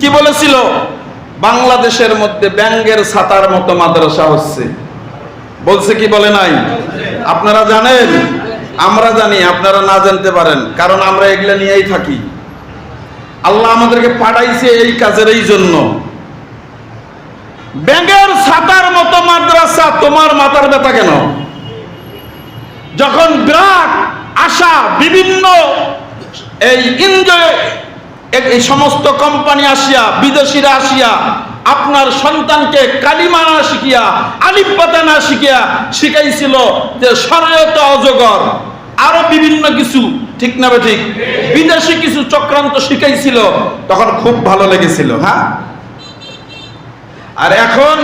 কি বলেছিল? বাংলাদেশের মধ্যে ব্যাঙ্গের ছাতার মতো মাদ্রাসা হচ্ছে। বলছে কি বলে নাই? আপনারা জানেন? আমরা জানি, আপনারা না জানতে পারেন, কারণ আমরা এগুলা নিয়েই থাকি। আল্লাহ আমাদেরকে পাঠাইছে এই কাজের এই জন্য। ব্যাঙ্গের ছাতার মতো মাদ্রাসা, তোমার মাথার ব্যথা কেন? যখন বিরাট আশা, বিভিন্ন এই এনজয় এই সমস্ত কোম্পানি আসিয়া, বিদেশিরা আসিয়া, আপনার সন্তানকে কালিমা না শিখিয়া, আলিফ পাতা না শিখিয়া শিখাইছিল যে সরয়ত অজগর। আরও বিভিন্ন কিছু, ঠিক না ঠিক? বিদেশি কিছু চক্রান্ত শিখাইছিল, তখন খুব ভালো লেগেছিল হ্যাঁ? আর এখন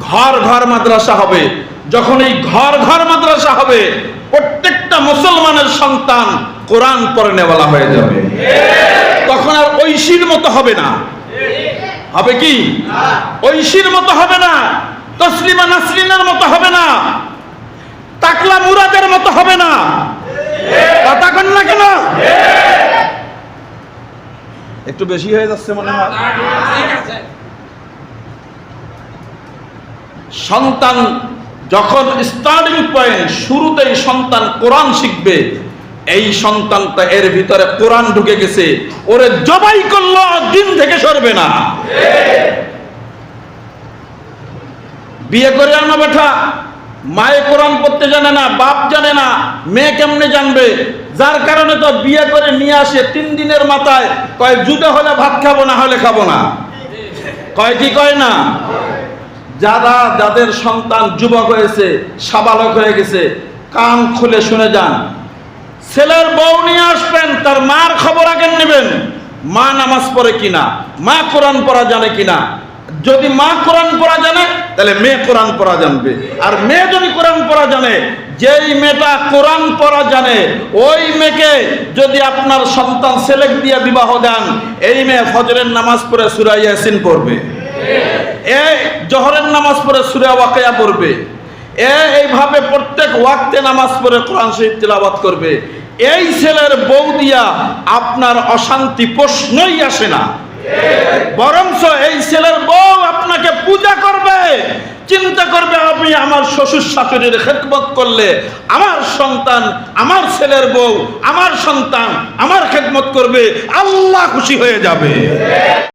ঘর ঘর মাদ্রাসা হবে। যখন এই ঘর ঘর মাদ্রাসা হবে, প্রত্যেকটা মুসলমানের সন্তান কোরআন পড়ে নেওয়ালা হয়ে যাবে। ঐশীর মতো হবে না। হবে কি? ঐশীর মতো হবে না। তসলিমা নাসরিনের মতো হবে না। তাকলা মুরাদের মতো হবে না। কথা না কেন? একটু বেশি হয়ে যাচ্ছে মনে হয়। সন্তান যখন স্টার্টিং পয়েন্ট শুরুতেই সন্তান কোরআন শিখবে এই সন্তানটা এর ভিতরে কোরআন ঢুকে গেছে। ওরে জবাই করল দিন থেকে সরবে না। বিয়ে করে আনো বেঠা মায়ে কোরআন পড়তে জানে না, বাপ জানে না, মেয়ে কেমনে জানবে? যার কারণে তো বিয়ে করে নিয়ে আসে তিন দিনের মাথায়। কয়, জুটে হলে ভাত খাব, না হলে খাব না। কয় কি, কয় না? যারা, যাদের সন্তান যুবক হয়েছে, সাবালক হয়ে গেছে, কান খুলে শুনে যান। ছেলের বউ নিয়ে আসবেন, তার মার খবর আগে নেবেন। মা নামাজ পড়ে কিনা? মা কোরআন পড়া জানে কিনা? যদি মা কোরআন পড়া জানে, তাহলে মেয়ে কোরআন পড়া জানবে। আর মেয়ে যদি কোরআন পড়া জানে, যেই মেয়েটা কোরআন পড়া জানে, ওই মেয়েকে যদি আপনার সন্তান সেলেক্ট দিয়ে বিবাহ দেন, এই মেয়ে ফজরের নামাজ পড়ে সুরাই ইয়াসিন পড়বে। এ জহরের নামাজ পড়ে সুরে ওয়াকিয়া পড়বে। এ এইভাবে প্রত্যেক ওয়াক্তে নামাজ পড়ে কোরআন শরীফ তেলাওয়াত করবে। এই ছেলের বউ দিয়া আপনার অশান্তি প্রশ্নই আসে না। বরঞ্চ এই ছেলের বউ আপনাকে পূজা করবে, চিন্তা করবে আপনি আমার শ্বশুর শাশুড়ির খেদমত করলে, আমার সন্তান, আমার ছেলের বউ, আমার সন্তান, আমার খেদমত করবে, আল্লাহ খুশি হয়ে যাবে।